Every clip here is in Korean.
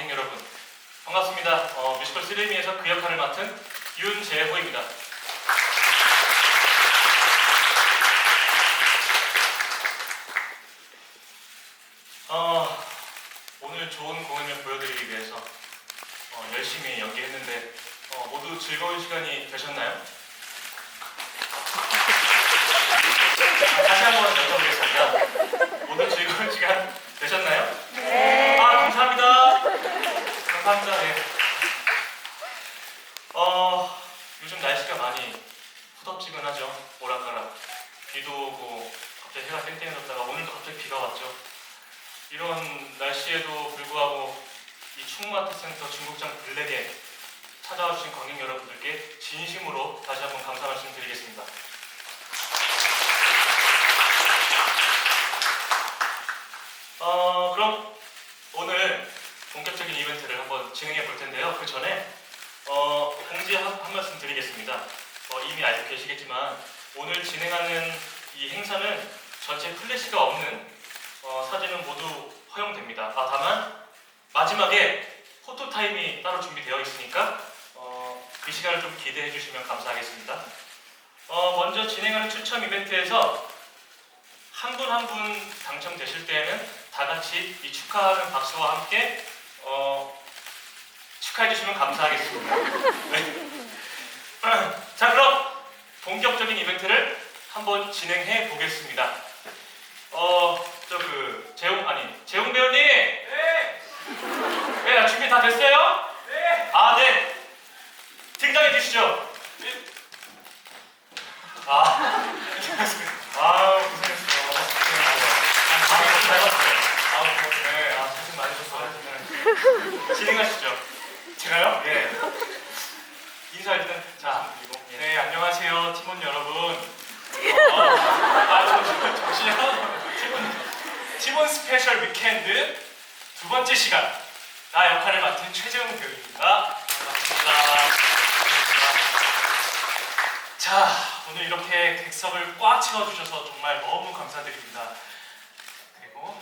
관객 여러분 반갑습니다. 어, 뮤지컬 쓰레미에서 그 역할을 맡은 윤재호입니다. 어, 오늘 좋은 공연을 보여드리기 위해서 어, 열심히 연기했는데 어, 모두 즐거운 시간이 되셨나요? 아, 다시 한번 여쭤보겠습니다. 모두 즐거운 시간 되셨나요? 네. 아, 감사합니다. 감사합니다. 예. 어, 요즘 날씨가 많이 후덥지근하죠. 오락가락. 비도 오고, 갑자기 해가 땡땡해졌다가 오늘도 갑자기 비가 왔죠. 이런 날씨에도 불구하고 이 충무아트센터 중국장 블랙에 찾아와 주신 관객 여러분들께 진심으로 다시 한번 감사 말씀 드리겠습니다. 어, 그럼 오늘 본격적인 진행해 볼 텐데요. 그 전에 어, 공지 한, 한 말씀 드리겠습니다. 어, 이미 알고 계시겠지만 오늘 진행하는 이 행사는 전체 플래시가 없는 어, 사진은 모두 허용됩니다. 아, 다만 마지막에 포토 타임이 따로 준비되어 있으니까 어, 그 시간을 좀 기대해 주시면 감사하겠습니다. 어, 먼저 진행하는 추첨 이벤트에서 한 분 한 분 당첨되실 때에는 다 같이 이 축하하는 박수와 함께 어, 축하해 주시면 감사하겠습니다. 네. 자 그럼 본격적인 이벤트를 한번 진행해 보겠습니다. 어저 그 재홍 아니 재홍 배우님. 네. 네 준비 다 됐어요? 네. 아 네. 등장해 주시죠. 네. 아. 아우 고생했어요. 아, 네. 아 고생 많으셨어요. 네. 진행하시죠. 제가요? 예. 인사 일단 자 그리고 예. 네, 안녕하세요, 팀원 여러분. 어, 아, 잠시만, 잠시만. 팀원, 팀원 스페셜 위켄드 두 번째 시간. 나 역할을 맡은 최재훈 배우입니다. 반갑습니다. 자, 오늘 이렇게 객석을 꽉 채워주셔서 정말 너무 감사드립니다. 그리고.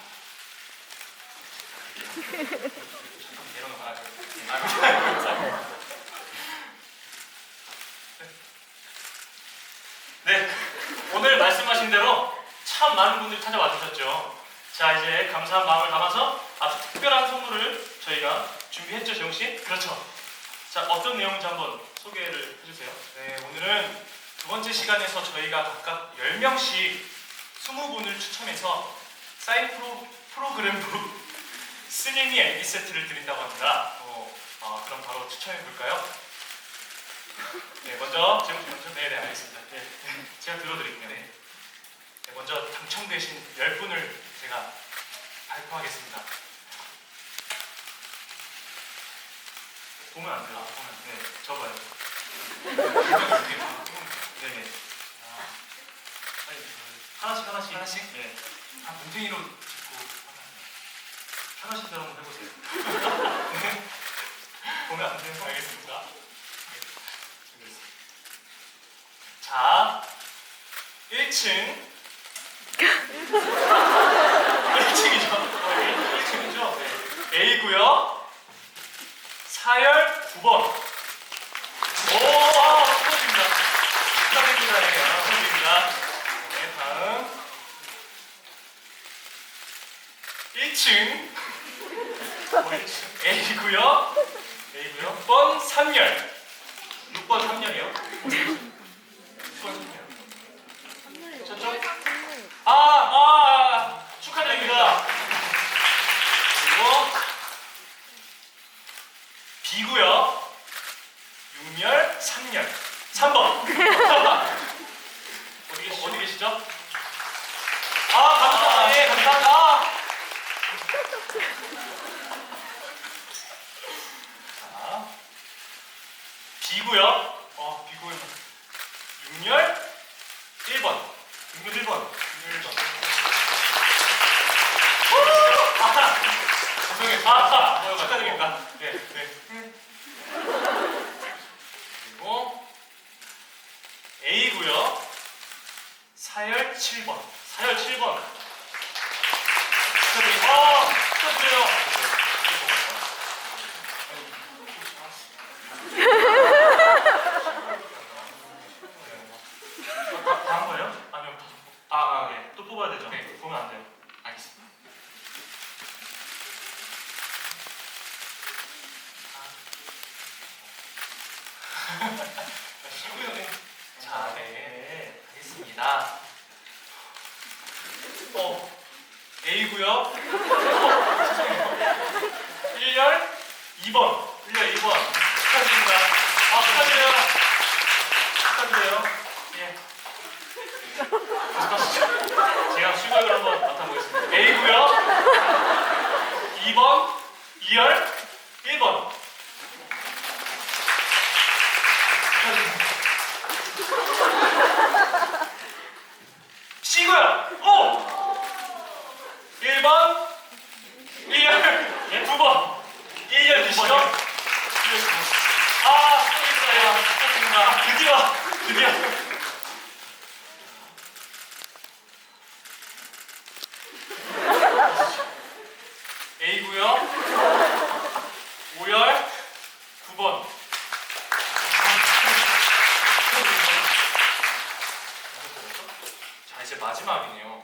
네. 오늘 말씀하신 대로 참 많은 분들이 찾아와 주셨죠. 자 이제 감사한 마음을 담아서 아주 특별한 선물을 저희가 준비했죠, 재용 씨. 그렇죠. 자 어떤 내용인지 한번 소개를 해주세요. 네, 오늘은 두 번째 시간에서 저희가 각각 10명씩 20분을 추첨해서 사인 프로, 프로그램북 스님이 LP 세트를 드린다고 합니다. 어, 아, 그럼 바로 추첨해 볼까요? 네, 먼저 제목 먼저 네, 네, 알겠습니다. 네, 제가 들어드릴게요. 네. 네, 먼저 당첨되신 10분을 제가 발표하겠습니다. 보면 안 돼요. 아, 보면 네, 접어요. 네 네. 아, 아니, 그, 하나씩 하나씩. 하나씩? 네. 다 뭉탱이로 짚고 하나씩 한번 해보세요. 보면 안 돼요? 알겠습니다. 자, 1층. 1층이죠? 1층이죠? 네. A구요. 사열 9번. 오, 아, 축하드립니다. 축하드립니다. 네, 축하드립니다. 네, 다음. 1층. 어, 1층. A구요. A구요. 6번 3열. 6번 3년이요? 6번 3열. 저쪽? 아, 아, 축하드립니다. 그리고 B고요. 6열, 3열. 3번. 누구죠? 사열 7번. 사열 7번. 그리고 축하드려요. 다한 거예요? 네. 자, 자, 네. 네. 알겠습니다. 어, A구요. 1열 2번. 1열 2번. 축하드립니다. 아, 축하드려요. 축하드려요. 예. 제가 수고를 한번 맡아보겠습니다. A구요. 2번. 2열 1번. C구요. 오! 1번. 1열 예? 2번. 1열 두 드시죠? 번이요? 아, 축하드립니다. 축하드립니다. 드디어, 드디어. A구요. 5열 9번. 자, 이제 마지막이네요.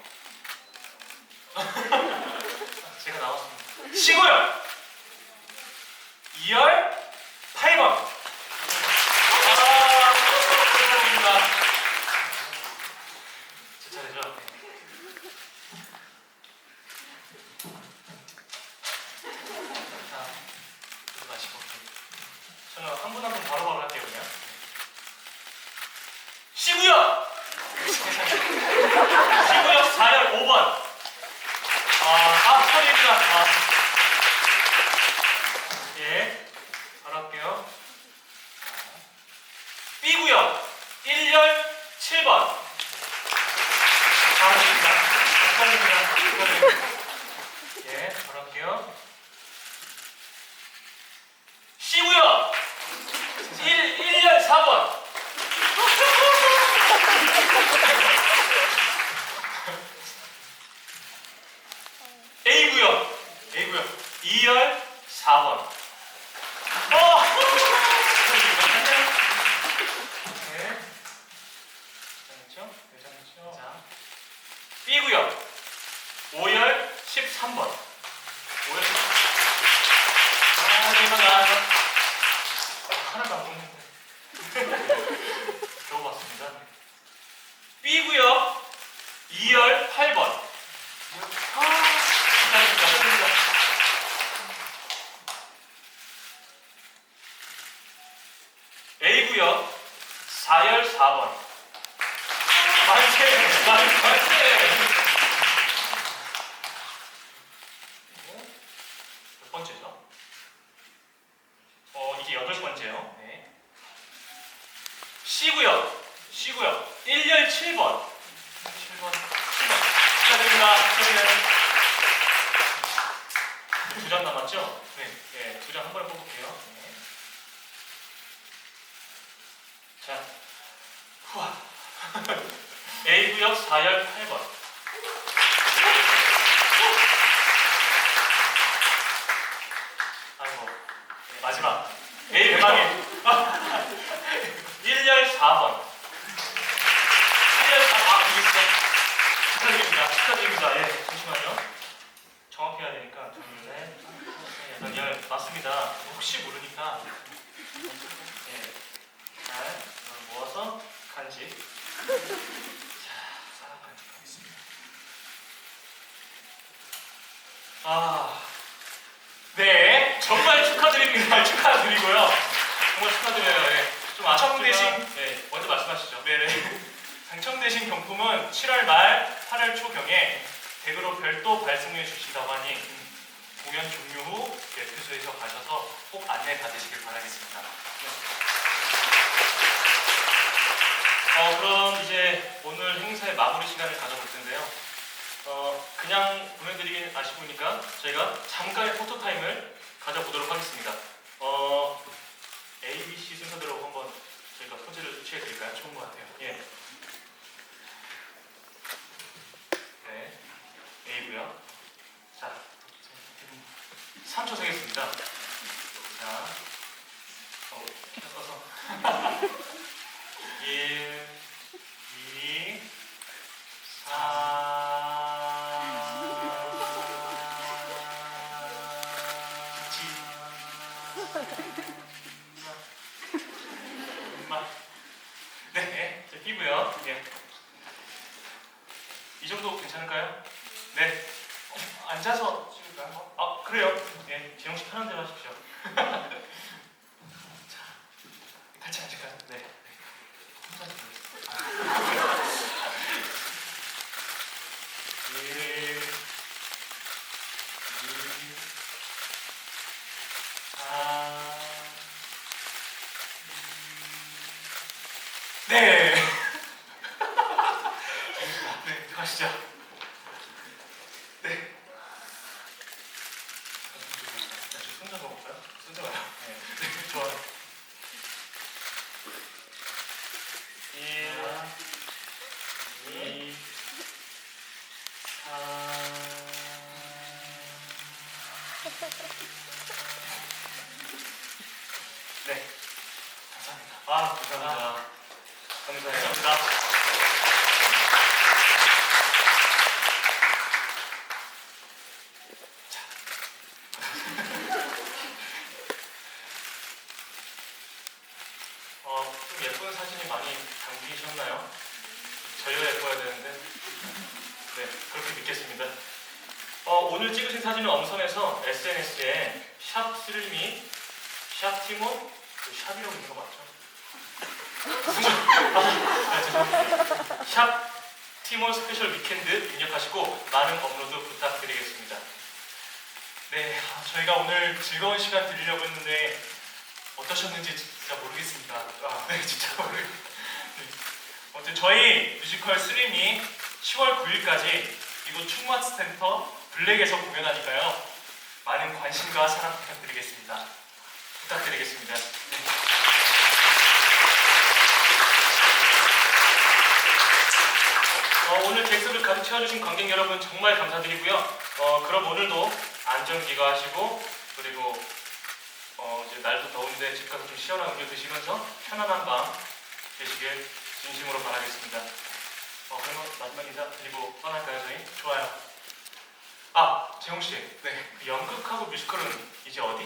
제가 시고요. 2열 8번. 아, 축하드립니다. 제 차례죠? 자, 그러지 마시고. 저는 한 분 한 분 바로바로 할게요, 그냥. 시고요. 시고요 4열 5번. 아. 아, Yeah. 몇 번째죠? 어, 이게 여덟 번째요. 네. C구요. C구요. 1열 7번. 7번. 7번. 축하드립니다. 축하드려요. 두장 남았죠? 네. 네, 두장 한 번에 뽑을게요. 네. 자, 후아. A구요. 4열 8번. 아이고. 네, 마지막. A 대망의 1열 4번. 1열 4번. 아, 있어. 축하드립니다. 축하드립니다. 예, 잠시만요. 정확해야 되니까. 둘, 셋, 넷, 여덟, 열. 맞습니다. 혹시 모르니까 예. 잘, 이걸 모아서 간직. 자, 싹 간직하겠습니다. 아, 네 정말 축하드립니다. 축하드리고요. 정말 축하드려요. 예. 좀 당첨되신- 아쉽지만, 예, 먼저 말씀하시죠. 네네. 당첨되신 경품은 7월 말 8월 초경에 댁으로 별도 발송해 주신다고 하니 공연 종료 후 매표소에서 가셔서 꼭 안내 받으시길 바라겠습니다. 어, 그럼 이제 오늘 행사의 마무리 시간을 가져볼 텐데요. 어, 그냥 보내드리긴 아쉬우니까 저희가 잠깐의 포토타임을 가져보도록 하겠습니다. 어, A, B, C 순서대로 한번 저희가 포즈를 취해드릴까요? 좋은 것 같아요. 예. 4, 끼고요. 예. 이 정도 괜찮을까요? 네. 어, 앉아서 찍을까요? 아 그래요. 예. 재영 씨 편한 대로 하십시오. 같이 앉을까요? 네. 일, 이, 사, 네. 네, 가시죠. 네. 손잡아 볼까요? 손잡아요. 네. 네, 좋아요. 일, 이, 사. 네. 감사합니다. 아, 감사합니다. 감사해요. 어, 좀 예쁜 사진이 많이 담기셨나요? 저희가 예뻐야 되는데. 네, 그렇게 믿겠습니다. 어, 오늘 찍으신 사진은 엄선해서 SNS에 샵 스릴미, 샵그 샵이라고 있는 거 맞죠? 아. 샵 티몬 스페셜 위켄드 입력하시고 많은 업로드 부탁드리겠습니다. 네, 아, 저희가 오늘 즐거운 시간 드리려고 했는데 어떠셨는지 진짜 모르겠습니다. 아, 네, 진짜 모르. 네. 저희 뮤지컬 스림이 10월 9일까지 이곳 충마트 센터 블랙에서 공연하니까요. 많은 관심과 사랑 부탁드리겠습니다. 부탁드리겠습니다. 어, 오늘 객석을 가득 채워주신 관객 여러분 정말 감사드리고요. 어, 그럼 오늘도 안전 기거하시고 그리고 어, 이제 날도 더운데 집 가서 좀 시원한 음료 드시면서 편안한 밤 되시길 진심으로 바라겠습니다. 어, 그러면 마지막 인사 드리고 떠날까요, 저희? 좋아요. 아, 재홍 씨. 네. 그 연극하고 뮤지컬은 이제 어디?